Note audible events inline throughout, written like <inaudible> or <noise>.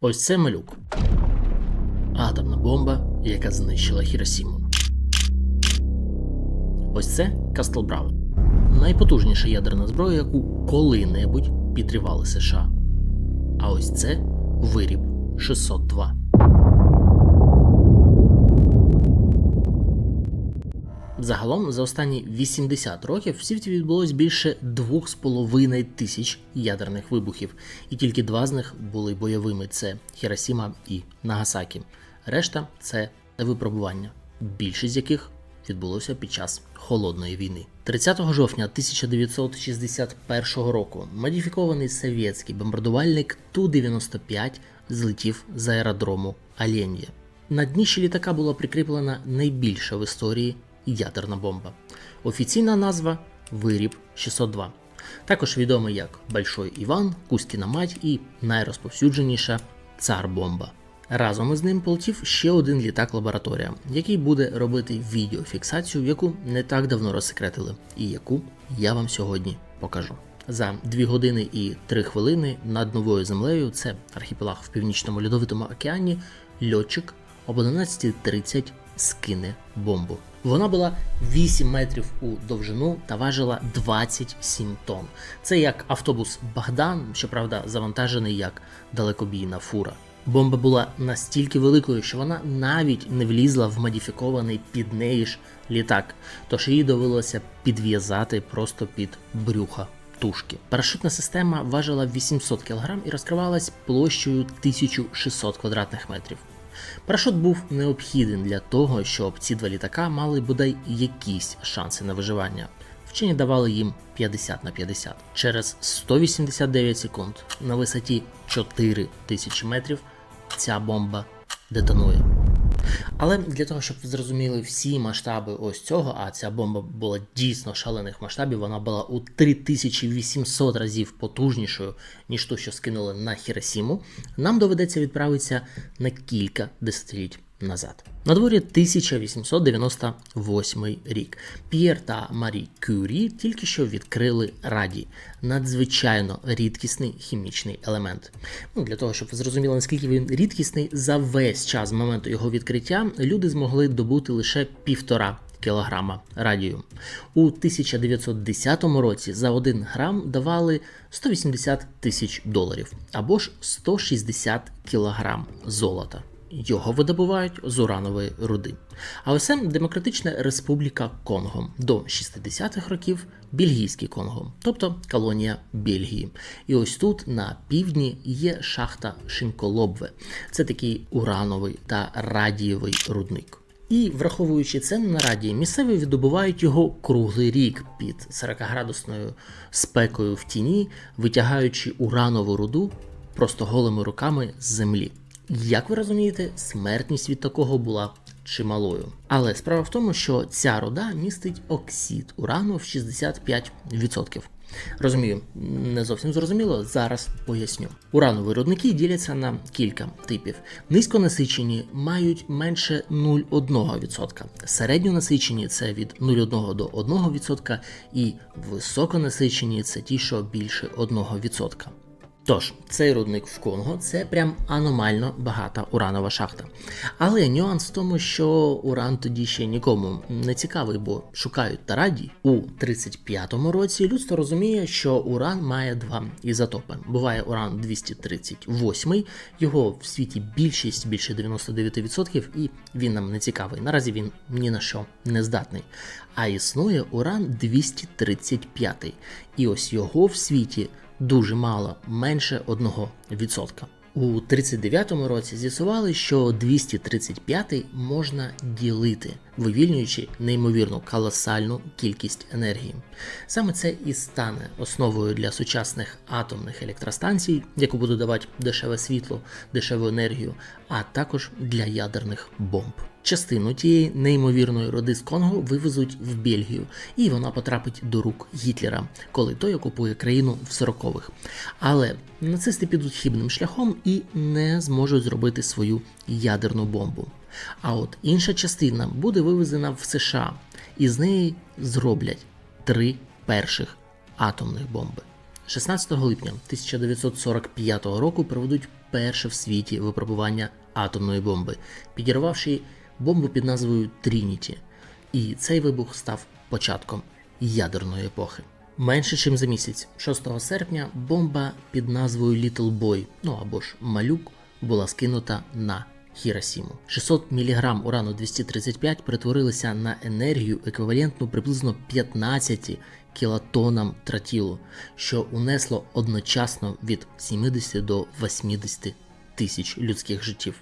Ось це малюк. Атомна бомба, яка знищила Хіросіму. Ось це Кастл. Найпотужніша ядерна зброя, яку коли-небудь підривали США. А ось це виріб 602. Загалом за останні 80 років в світі відбулось більше 2,5 тисяч ядерних вибухів, і тільки два з них були бойовими: це Хіросіма і Нагасакі. Решта це випробування, більшість з яких відбулося під час холодної війни. 30 жовтня 1961 року модифікований совєтський бомбардувальник Ту-95 злетів з аеродрому Ален'є. На дніщі літака була прикріплена найбільша в історії ядерна бомба. Офіційна назва Виріб 602. Також відомий як Большой Іван, Кузькіна мать і найрозповсюдженіша Цар Бомба. Разом із ним полетів ще один літак лабораторія, який буде робити відеофіксацію, яку не так давно розсекретили, і яку я вам сьогодні покажу. За 2 години і 3 хвилини над новою землею, це архіпелаг в північному льодовитому океані, льотчик об 11.30 скине бомбу. Вона була 8 метрів у довжину та важила 27 тонн. Це як автобус Богдан, щоправда, завантажений як далекобійна фура. Бомба була настільки великою, що вона навіть не влізла в модифікований під неї ж літак, тож її довелося підв'язати просто під брюха тушки. Парашутна система важила 800 кг і розкривалась площею 1600 квадратних метрів. Парашут був необхідний для того, щоб ці два літака мали бодай якісь шанси на виживання. Вчені давали їм 50 на 50. Через 189 секунд на висоті 4000 метрів ця бомба детонує. Але для того, щоб ви зрозуміли всі масштаби ось цього, а ця бомба була дійсно шалених масштабів, вона була у 3800 разів потужнішою, ніж ту, що скинули на Хіросіму, нам доведеться відправитися на кілька десятиліть назад. На дворі 1898 рік. П'єр та Марі Кюрі тільки що відкрили радій надзвичайно рідкісний хімічний елемент. Ну, Для того, щоб ви зрозуміли, наскільки він рідкісний, за весь час з моменту його відкриття люди змогли добути лише півтора. Кілограма радію. У 1910 році за 1 грам давали 180 тисяч доларів або ж 160 кілограм золота. Його видобувають з уранової руди. А ось Демократична Республіка Конго до 60-х років Бельгійський Конго, тобто колонія Бельгії. І ось тут на півдні є шахта Шинколобве. Це такий урановий та радієвий рудник. І враховуючи це на радії, місцеві видобувають його круглий рік під 40-градусною спекою в тіні, витягаючи уранову руду просто голими руками з землі. Як ви розумієте, смертність від такого була чималою. Але справа в тому, що ця руда містить оксид урану в 65%. Розумію, не зовсім зрозуміло, зараз поясню. Уранові рудники діляться на кілька типів. Низьконасичені мають менше 0,1%. Середньонасичені це від 0,1 до 1%, і високонасичені це ті, що більше 1%. Тож, цей рудник в Конго це прям аномально багата уранова шахта. Але нюанс в тому, що уран тоді ще нікому не цікавий, бо шукають тараді. У 35-му році людство розуміє, що уран має два ізотопи. Буває уран 238, його в світі більшість, більше 99%, і він нам не цікавий. Наразі він ні на що не здатний. А існує уран 235, і ось його в світі дуже мало, менше 1%. У 39-му році з'ясували, що 235 можна ділити, вивільнюючи неймовірну колосальну кількість енергії. Саме це і стане основою для сучасних атомних електростанцій, яку буде давати дешеве світло, дешеву енергію, а також для ядерних бомб. Частину тієї неймовірної роди з Конго вивезуть в Бельгію, і вона потрапить до рук Гітлера, коли той окупує країну в 40-х. Але нацисти підуть хибним шляхом і не зможуть зробити свою ядерну бомбу. А от інша частина буде вивезена в США, і з неї зроблять три перших атомних бомби. 16 липня 1945 року проведуть перше в світі випробування атомної бомби, підірвавши бомбу під назвою Трініті. І цей вибух став початком ядерної епохи. Менше ніж за місяць, 6 серпня, бомба під назвою Little Boy, ну або ж Малюк, була скинута на Хіросіму. 600 мг урану 235 перетворилися на енергію еквівалентну приблизно 15 кілотонам тротілу, що унесло одночасно від 70 до 80 тисяч людських життів.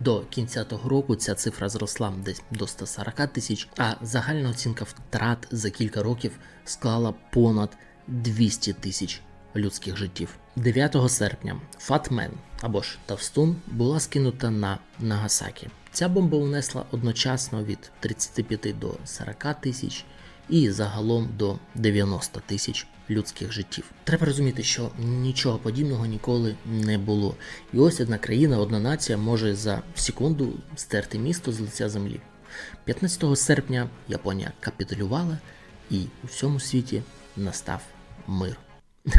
До кінця того року ця цифра зросла десь до 140 тисяч, а загальна оцінка втрат за кілька років склала понад 200 тисяч людських життів. 9 серпня Фатмен або ж Тавстун була скинута на Нагасакі. Ця бомба унесла одночасно від 35 до 40 тисяч і загалом до 90 тисяч людських життів. Треба розуміти, що нічого подібного ніколи не було. І ось одна країна, одна нація може за секунду стерти місто з лиця землі. 15 серпня Японія капітулювала, і у всьому світі настав мир. <laughs>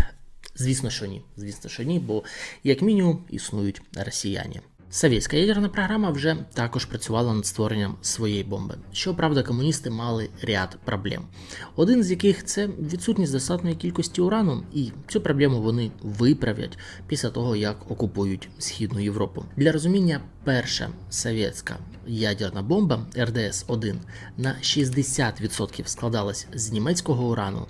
Звісно, що ні. Звісно, що ні, бо як мінімум існують росіяни. Совєтська ядерна програма вже також працювала над створенням своєї бомби. Щоправда, комуністи мали ряд проблем. Один з яких це відсутність достатньої кількості урану, і цю проблему вони виправлять після того, як окупують Східну Європу. Для розуміння, перша совєтська ядерна бомба РДС-1 на 60% складалась з німецького урану,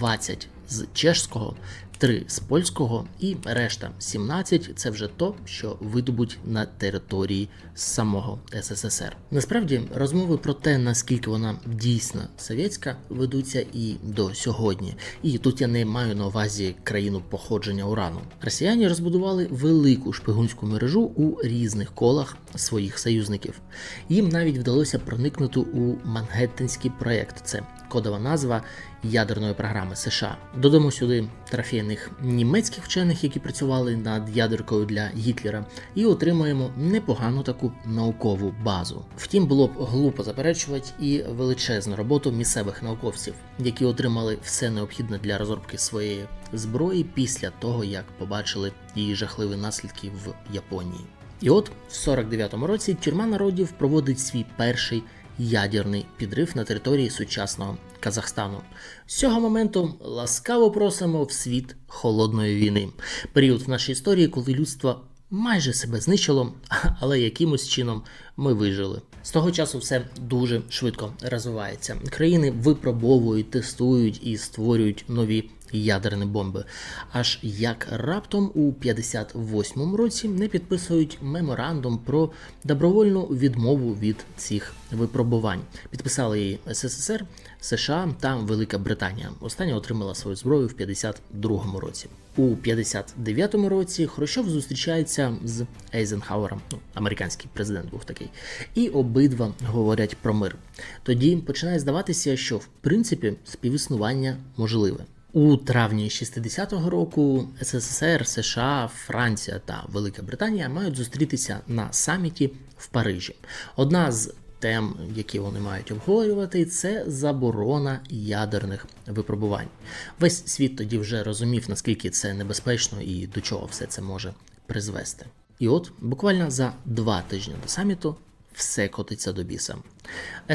20% з чешського, 3 з польського і решта 17 це вже то, що видобуть на території самого СССР. Насправді розмови про те, наскільки вона дійсно совєтська, ведуться і до сьогодні. І тут я не маю на увазі країну походження урану. Росіяни розбудували велику шпигунську мережу у різних колах своїх союзників. Їм навіть вдалося проникнути у Мангеттенський проєкт. Це кодова назва ядерної програми США. Додамо сюди трофейних німецьких вчених, які працювали над ядеркою для Гітлера, і отримаємо непогану таку наукову базу. Втім, було б глупо заперечувати і величезну роботу місцевих науковців, які отримали все необхідне для розробки своєї зброї після того, як побачили її жахливі наслідки в Японії. І от в 49-му році тюрма народів проводить свій перший ядерний підрив на території сучасного Казахстану. З цього моменту ласкаво просимо в світ холодної війни, період в нашій історії, коли людство майже себе знищило, <laughs> але якимось чином ми вижили. З того часу все дуже швидко розвивається. Країни випробовують, тестують і створюють нові ядерні бомби. Аж як раптом у 58-му році не підписують меморандум про добровольну відмову від цих випробувань. Підписали її СССР, США та Велика Британія. Остання отримала свою зброю в 52-му році. У 59-му році Хрущов зустрічається з Ейзенхауером, ну, американський президент був такий, і обидва говорять про мир. Тоді починає здаватися, що в принципі співіснування можливе. У травні 60-го року СССР, США, Франція та Велика Британія мають зустрітися на саміті в Парижі. Одна з тем, які вони мають обговорювати, це заборона ядерних випробувань. Весь світ тоді вже розумів, наскільки це небезпечно і до чого все це може призвести. І от буквально за два тижні до саміту все котиться до біса.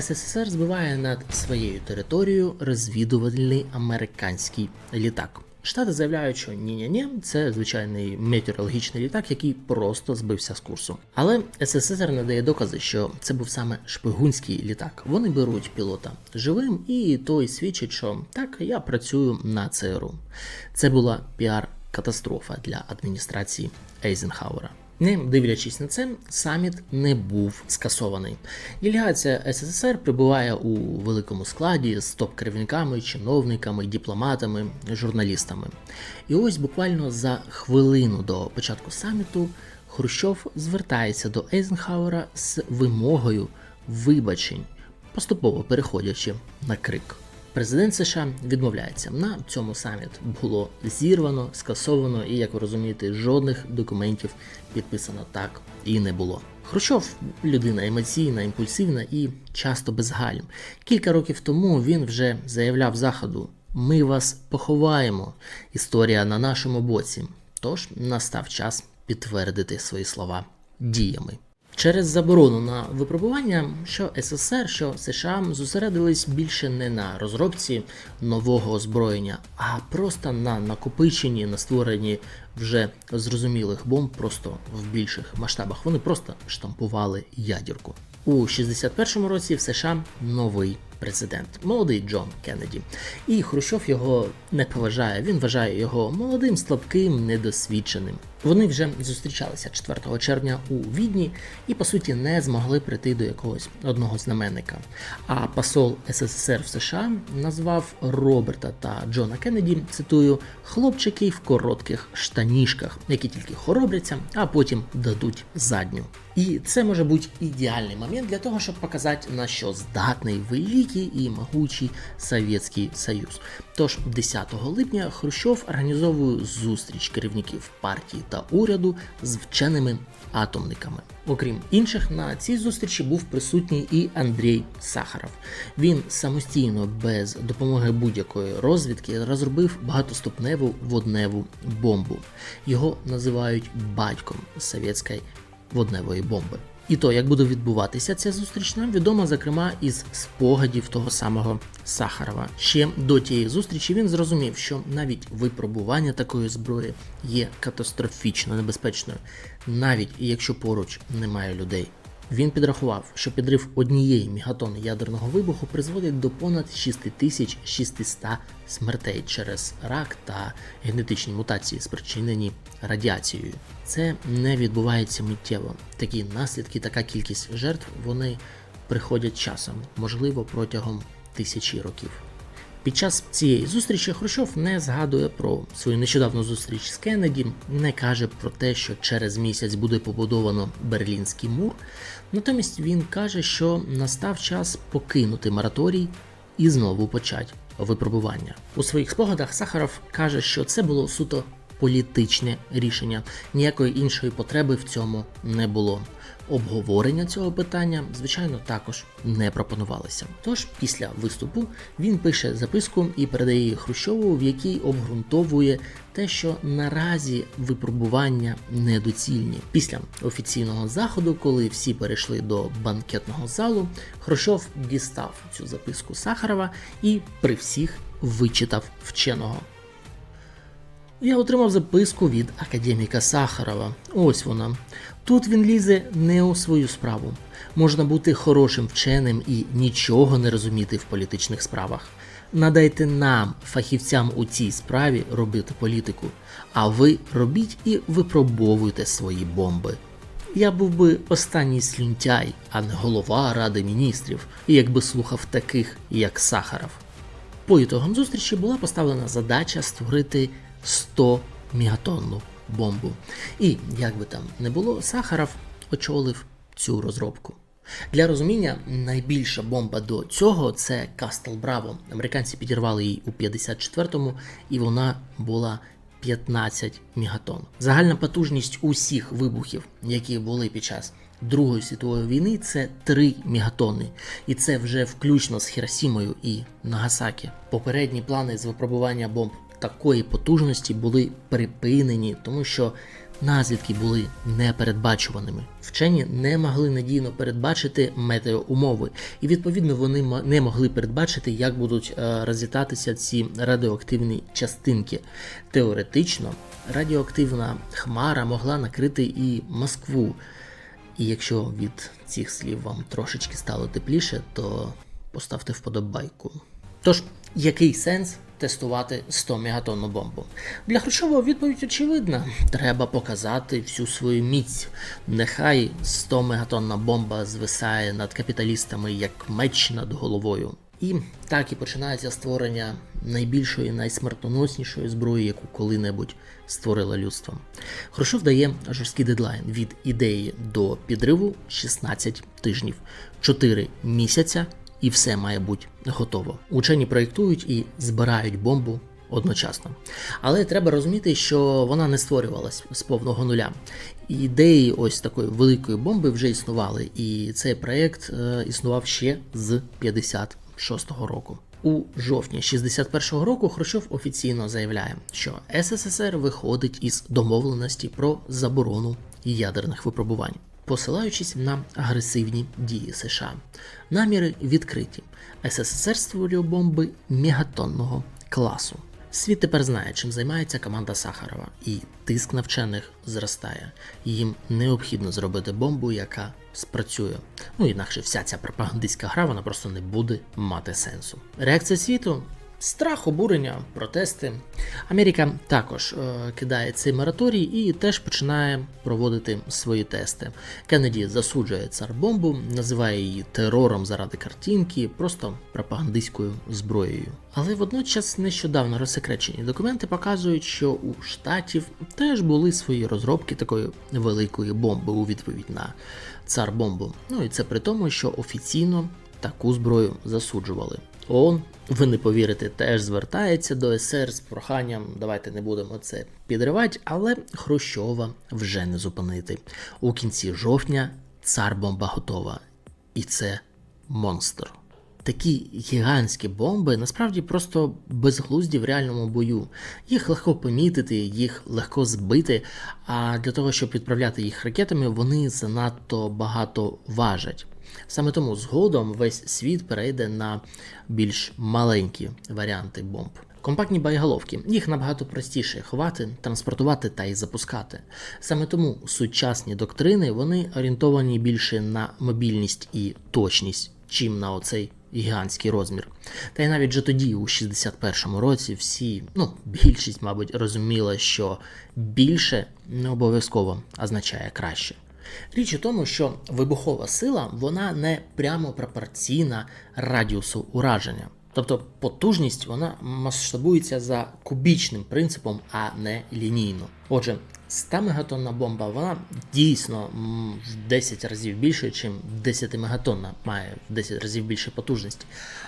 СССР збиває над своєю територією розвідувальний американський літак. Штати заявляють, що ні-ні-ні, це звичайний метеорологічний літак, який просто збився з курсу. Але СССР надає докази, що це був саме шпигунський літак. Вони беруть пілота живим, і той свідчить, що так я працюю на ЦРУ. Це була піар-катастрофа для адміністрації Ейзенхауера. Не дивлячись на це, саміт не був скасований. Делегація СССР прибуває у великому складі з топ-керівниками, чиновниками, дипломатами, журналістами. І ось буквально за хвилину до початку саміту Хрущов звертається до Ейзенхауера з вимогою вибачень, поступово переходячи на крик. Президент США відмовляється. На цьому саміт було зірвано, скасовано, і, як ви розумієте, жодних документів підписано так і не було. Хрущов людина емоційна, імпульсивна і часто без гальм. Кілька років тому він вже заявляв заходу: Ми вас поховаємо. Історія на нашому боці. Тож настав час підтвердити свої слова діями. Через заборону на випробування, що СССР, що США зосередились більше не на розробці нового озброєння, а просто на накопиченні, на створенні вже зрозумілих бомб просто в більших масштабах. Вони просто штампували ядерку. У 61-му році в США новий президент, молодий Джон Кеннеді. І Хрущов його не поважає. Він вважає його молодим, слабким, недосвідченим. Вони вже зустрічалися 4 червня у Відні і, по суті, не змогли прийти до якогось одного знаменника. А посол СССР в США назвав Роберта та Джона Кеннеді, цитую, хлопчики в коротких штанішках, які тільки хоробряться, а потім дадуть задню. І це може бути ідеальний момент для того, щоб показати, на що здатний великий і могучий Совєтський Союз. Тож 10 липня Хрущов організовує зустріч керівників партії та уряду з вченими атомниками. Окрім інших, на цій зустрічі був присутній і Андрій Сахаров. Він самостійно, без допомоги будь-якої розвідки, розробив багатоступневу водневу бомбу. Його називають батьком совєтської водневої бомби. І то, як буде відбуватися ця зустріч, нам відомо, зокрема, із спогадів того самого Сахарова. Ще до тієї зустрічі він зрозумів, що навіть випробування такої зброї є катастрофічно небезпечною, навіть якщо поруч немає людей. Він підрахував, що підрив однієї мігатони ядерного вибуху призводить до понад 6600 смертей через рак та генетичні мутації, спричинені радіацією. Це не відбувається миттєво. Такі наслідки, така кількість жертв, вони приходять часом, можливо, протягом тисячі років. Під час цієї зустрічі Хрущов не згадує про свою нещодавну зустріч з Кеннеді, не каже про те, що через місяць буде побудовано Берлінський мур. Натомість він каже, що настав час покинути мораторій і знову почати випробування. У своїх спогадах Сахаров каже, що це було суто політичне рішення, ніякої іншої потреби в цьому не було. Обговорення цього питання, звичайно, також не пропонувалося. Тож, після виступу він пише записку і передає її Хрущову, в якій обґрунтовує те, що наразі випробування недоцільні. Після офіційного заходу, коли всі перейшли до банкетного залу, Хрущов дістав цю записку Сахарова і при всіх вичитав вченого. Я отримав записку від академіка Сахарова. Ось вона. Тут він лізе не у свою справу. Можна бути хорошим вченим і нічого не розуміти в політичних справах. Надайте нам, фахівцям у цій справі, робити політику, а ви робіть і випробовуйте свої бомби. Я був би останній слюнтяй, а не голова Ради міністрів, якби слухав таких, як Сахаров. По ітогам зустрічі була поставлена задача створити 100 мегатонну бомбу. І як би там не було, Сахаров очолив цю розробку. Для розуміння, найбільша бомба до цього це Кастел Браво. Американці підірвали її у 54-му, і вона була 15 мегатон. Загальна потужність усіх вибухів, які були під час Другої світової війни, це 3 мегатонни. І це вже включно з Хіросімою і Нагасакі. Попередні плани з випробування бомб такої потужності були припинені, тому що наслідки були непередбачуваними. Вчені не могли надійно передбачити метеоумови, і відповідно вони не могли передбачити, як будуть е, розлітатися ці радіоактивні частинки. Теоретично радіоактивна хмара могла накрити і Москву. І якщо від цих слів вам трошечки стало тепліше, то поставте вподобайку. Тож, який сенс тестувати 100 мегатонну бомбу? Для Хрущова відповідь очевидна: треба показати всю свою міць. Нехай 100 мегатонна бомба звисає над капіталістами як меч над головою. І так і починається створення найбільшої, найсмертоноснішої зброї, яку коли-небудь створило людство. Хрущов дає жорсткий дедлайн від ідеї до підриву 16 тижнів, 4 місяця, і все має бути готово. Учені проєктують і збирають бомбу одночасно. Але треба розуміти, що вона не створювалась з повного нуля. Ідеї ось такої великої бомби вже існували, і цей проєкт е, існував ще з 56-го року. У жовтні 61-го року Хрущов офіційно заявляє, що СССР виходить із домовленості про заборону ядерних випробувань, посилаючись на агресивні дії США. Наміри відкриті. СССР створює бомби мегатонного класу. Світ тепер знає, чим займається команда Сахарова, і тиск на вчених зростає. Їм необхідно зробити бомбу, яка спрацює. Ну інакше вся ця пропагандистська гра вона просто не буде мати сенсу. Реакція світу. Страх, обурення, протести. Америка також е, кидає цей мораторій і теж починає проводити свої тести. Кеннеді засуджує цар-бомбу, називає її терором заради картинки, просто пропагандистською зброєю. Але водночас нещодавно розсекречені документи показують, що у штатів теж були свої розробки такої великої бомби у відповідь на цар-бомбу. Ну і це при тому, що офіційно таку зброю засуджували. ООН, ви не повірите, теж звертається до СР з проханням. Давайте не будемо це підривати, але Хрущова вже не зупинити. У кінці жовтня цар бомба готова. І це монстр. Такі гігантські бомби насправді просто безглузді в реальному бою. Їх легко помітити, їх легко збити. А для того, щоб відправляти їх ракетами, вони занадто багато важать. Саме тому згодом весь світ перейде на більш маленькі варіанти бомб. Компактні боєголовки, їх набагато простіше ховати, транспортувати та й запускати. Саме тому сучасні доктрини вони орієнтовані більше на мобільність і точність, чим на оцей гігантський розмір. Та й навіть вже тоді, у 61-му році, всі, ну, більшість, мабуть, розуміла, що більше не обов'язково означає краще. Річ у тому, що вибухова сила вона не прямо пропорційна радіусу ураження. Тобто потужність вона масштабується за кубічним принципом, а не лінійно. Отже, 100 мегатонна бомба вона дійсно в 10 разів більше, ніж 10 мегатонна має в 10 разів більше потужності.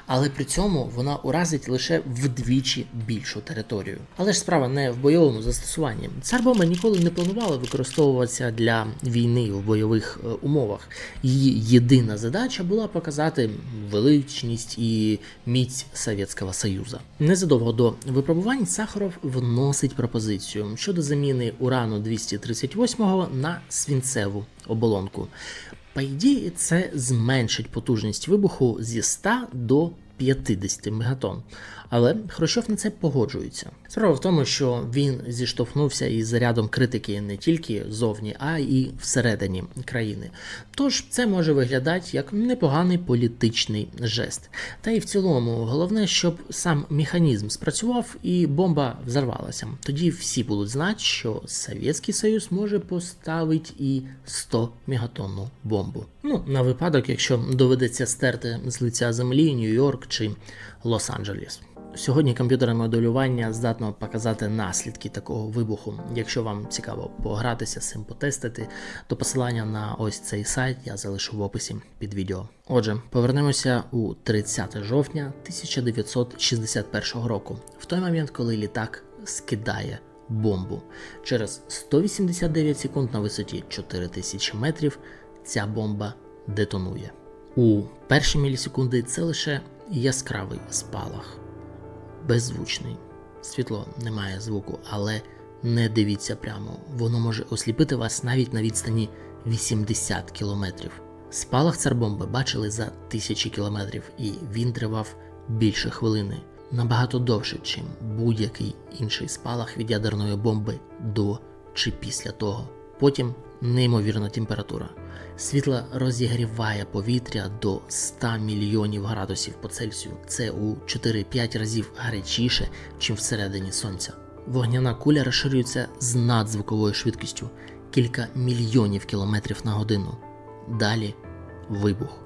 Але при цьому вона уразить лише вдвічі більшу територію. Але ж справа не в бойовому застосуванні. Цар бомба ніколи не планувала використовуватися для війни в бойових е, умовах. Її єдина задача була показати величність і міць Совєтського Союзу. Незадовго до випробувань Сахаров вносить пропозицію щодо заміни урану 238 на свінцеву оболонку. По ідеї, це зменшить потужність вибуху зі 100 до 50 мегатон. Але Хрущов на це погоджується. Справа в тому, що він зіштовхнувся із рядом критики не тільки зовні, а й всередині країни. Тож це може виглядати як непоганий політичний жест. Та й в цілому, головне, щоб сам механізм спрацював і бомба взорвалася. Тоді всі будуть знати, що Совєтський Союз може поставити і 100 мегатонну бомбу. Ну, на випадок, якщо доведеться стерти з лиця землі Нью-Йорк чи Лос-Анджелес. Сьогодні комп'ютерне моделювання здатно показати наслідки такого вибуху. Якщо вам цікаво погратися з цим потестити, то посилання на ось цей сайт я залишу в описі під відео. Отже, повернемося у 30 жовтня 1961 року, в той момент, коли літак скидає бомбу. Через 189 секунд на висоті 4000 метрів ця бомба детонує. У перші мілісекунди це лише яскравий спалах беззвучний. Світло не має звуку, але не дивіться прямо. Воно може осліпити вас навіть на відстані 80 кілометрів. Спалах царбомби бачили за тисячі кілометрів, і він тривав більше хвилини, набагато довше, ніж будь-який інший спалах від ядерної бомби до чи після того. Потім неймовірна температура. Світло розігріває повітря до 100 мільйонів градусів по Цельсію. Це у 4-5 разів гарячіше, ніж всередині сонця. Вогняна куля розширюється з надзвуковою швидкістю кілька мільйонів кілометрів на годину. Далі вибух.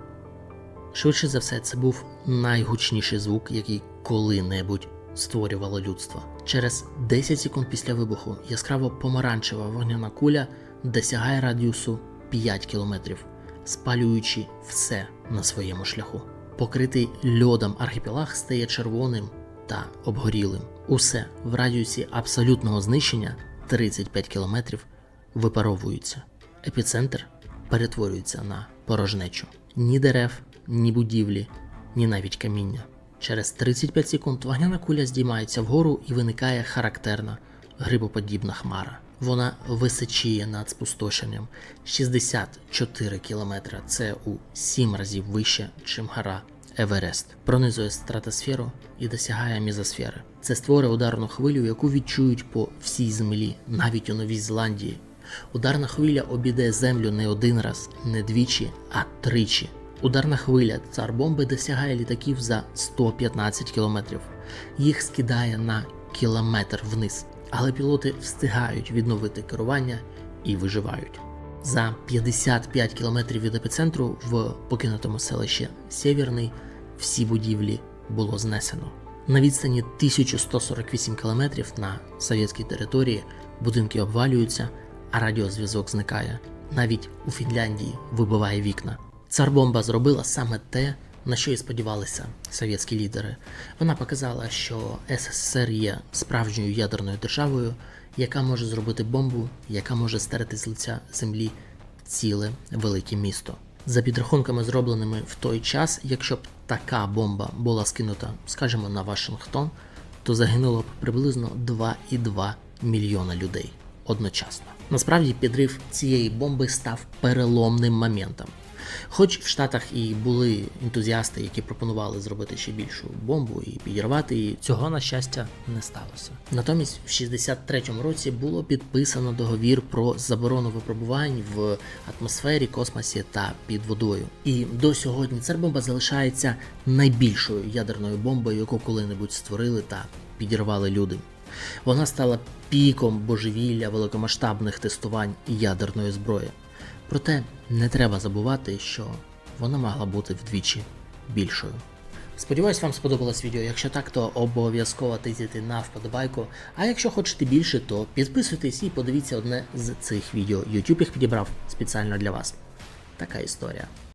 Швидше за все, це був найгучніший звук, який коли-небудь створювало людство. Через 10 секунд після вибуху яскраво помаранчева вогняна куля досягає радіусу 5 кілометрів, спалюючи все на своєму шляху. Покритий льодом архіпелаг стає червоним та обгорілим. Усе в радіусі абсолютного знищення 35 кілометрів випаровується. Епіцентр перетворюється на порожнечу. Ні дерев, ні будівлі, ні навіть каміння. Через 35 секунд вогняна куля здіймається вгору і виникає характерна грибоподібна хмара. Вона височіє над спустошенням 64 кілометра. Це у 7 разів вище, чим гора Еверест. Пронизує стратосферу і досягає мізосфери. Це створює ударну хвилю, яку відчують по всій землі, навіть у Новій Зеландії. Ударна хвиля обійде землю не один раз, не двічі, а тричі. Ударна хвиля цар бомби досягає літаків за 115 кілометрів. Їх скидає на кілометр вниз, але пілоти встигають відновити керування і виживають. За 55 кілометрів від епіцентру в покинутому селищі Сєвєрний всі будівлі було знесено. На відстані 1148 кілометрів на совєтській території будинки обвалюються, а радіозв'язок зникає. Навіть у Фінляндії вибиває вікна. Царбомба зробила саме те, на що і сподівалися совєтські лідери. Вона показала, що СССР є справжньою ядерною державою, яка може зробити бомбу, яка може стерти з лиця землі ціле велике місто. За підрахунками, зробленими в той час, якщо б така бомба була скинута, скажімо, на Вашингтон, то загинуло б приблизно 2,2 мільйона людей одночасно. Насправді підрив цієї бомби став переломним моментом. Хоч в Штатах і були ентузіасти, які пропонували зробити ще більшу бомбу і підірвати її, цього на щастя не сталося. Натомість в 63-му році було підписано договір про заборону випробувань в атмосфері, космосі та під водою. І до сьогодні ця бомба залишається найбільшою ядерною бомбою, яку коли-небудь створили та підірвали люди. Вона стала піком божевілля великомасштабних тестувань ядерної зброї. Проте не треба забувати, що вона могла бути вдвічі більшою. Сподіваюсь, вам сподобалось відео. Якщо так, то обов'язково тисяйте на вподобайку. А якщо хочете більше, то підписуйтесь і подивіться одне з цих відео. YouTube їх підібрав спеціально для вас. Така історія.